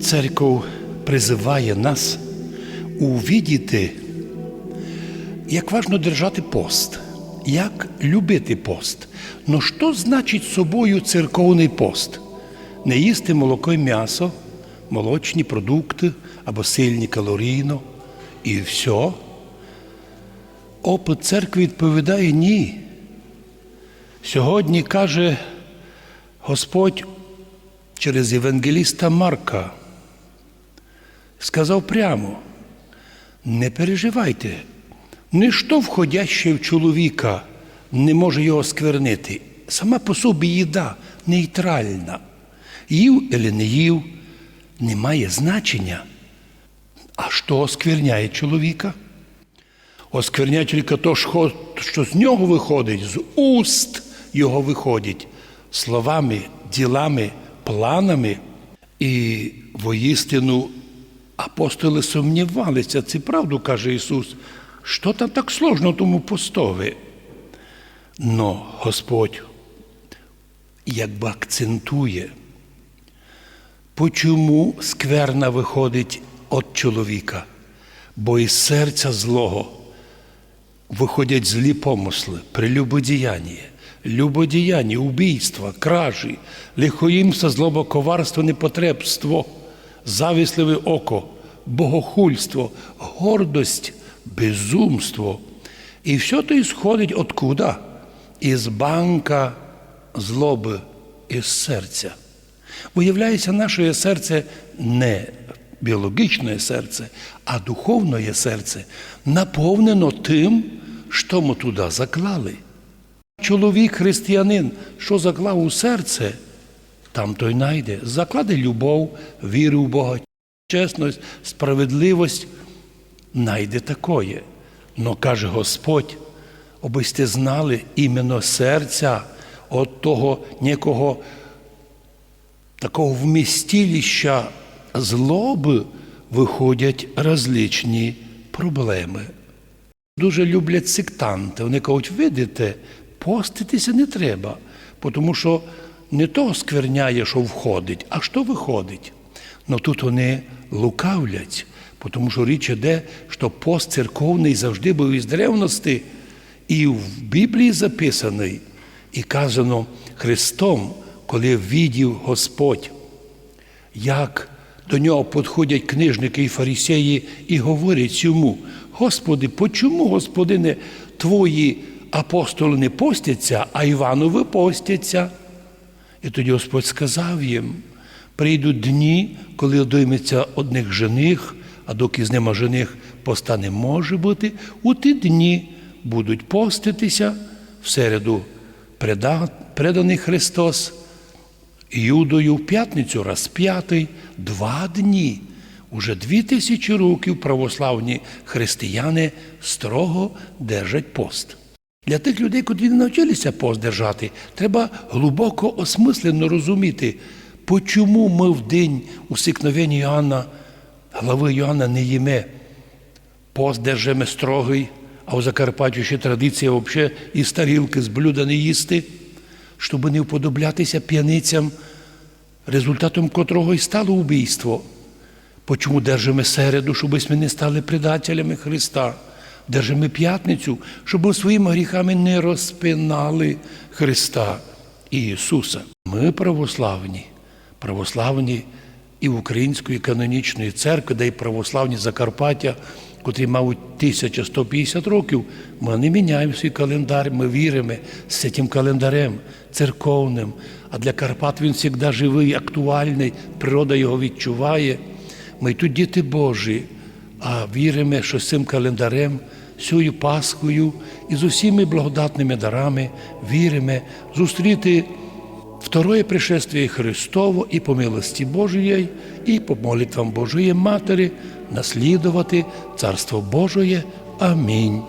Церков призиває нас увідіти, як важно держати пост, як любити пост. Ну що значить собою церковний пост? Не їсти молоко і м'ясо, молочні продукти або сильні калорійно і все. Опит церкви відповідає ні. Сьогодні каже Господь через Євангеліста Марка сказав прямо: не переживайте, ніщо входяще в чоловіка не може його сквернити. Сама по собі їда нейтральна. Їв або не їв, не має значення. А що оскверняє чоловіка? Оскверняє тільки то, що з нього виходить, з уст його виходить словами, ділами, планами. І воістину апостоли сумнівалися, це правду каже Ісус, що там так сложно тому постові. Но Господь якби акцентує, почому скверна виходить від чоловіка, бо із серця злого виходять злі помисли, прелюбодіяння, любодіяння, убійства, кражі, лихоїмство, злоба, коварство, непотребство, завісливе око, богохульство, гордость, безумство. І все то ісходить откуда? Із банка злоби, із серця. Виявляється, наше серце не біологічне серце, а духовне серце наповнено тим, що ми туди заклали. Чоловік, християнин, що заклав у серце, там той найде. Закладе любов, віру в Бога, чесність, справедливість, найде такое. Но каже Господь, аби сте знали іменно серця от того некого такого вмістилища злоби виходять различні проблеми. Дуже люблять сектанти. Вони кажуть, видите, поститися не треба, тому що не то скверняє, що входить, а що виходить. Но тут вони лукавлять, тому що річ іде, що пост церковний завжди був із древності, і в Біблії записаний, і казано Христом, коли відів Господь, як до нього підходять книжники і фарисеї і говорять йому, Господи, почому, Господине, твої апостоли не постяться, а Іванови постяться? І тоді Господь сказав їм: прийдуть дні, коли одойметься одних жених, а доки з нема жених поста не може бути, у ті дні будуть поститися в середу преданий Христос. Юдою в п'ятницю розп'ятий два дні. Уже дві тисячі років православні християни строго держать пост. Для тих людей, котрі не навчилися пост держати, треба глибоко осмислено розуміти, почому ми в день усикновення Йоанна, глави Йоанна не їме. Пост держимо строгий, а у Закарпатті ще традиція взагалі із тарілки з блюда не їсти щоб не вподоблятися п'яницям, результатом котрого і стало убійство. Почому держимо середу, щоб ми не стали предателями Христа? Держимо п'ятницю, щоб своїми гріхами не розпинали Христа і Ісуса. Ми православні, православні і Української канонічної церкви, де й православні Закарпаття, котрі мають 1150 років, ми не міняємо свій календар, ми віримо з цим календарем церковним. А для Карпат він завжди живий, актуальний, природа його відчуває. Ми тут діти Божі, а віримо, що з цим календарем, сюю Пасхою і з усіми благодатними дарами віримо зустріти второе пришествие Христово і по милості Божої, і по молитвам Божої Матері наслідувати Царство Божоє. Амінь.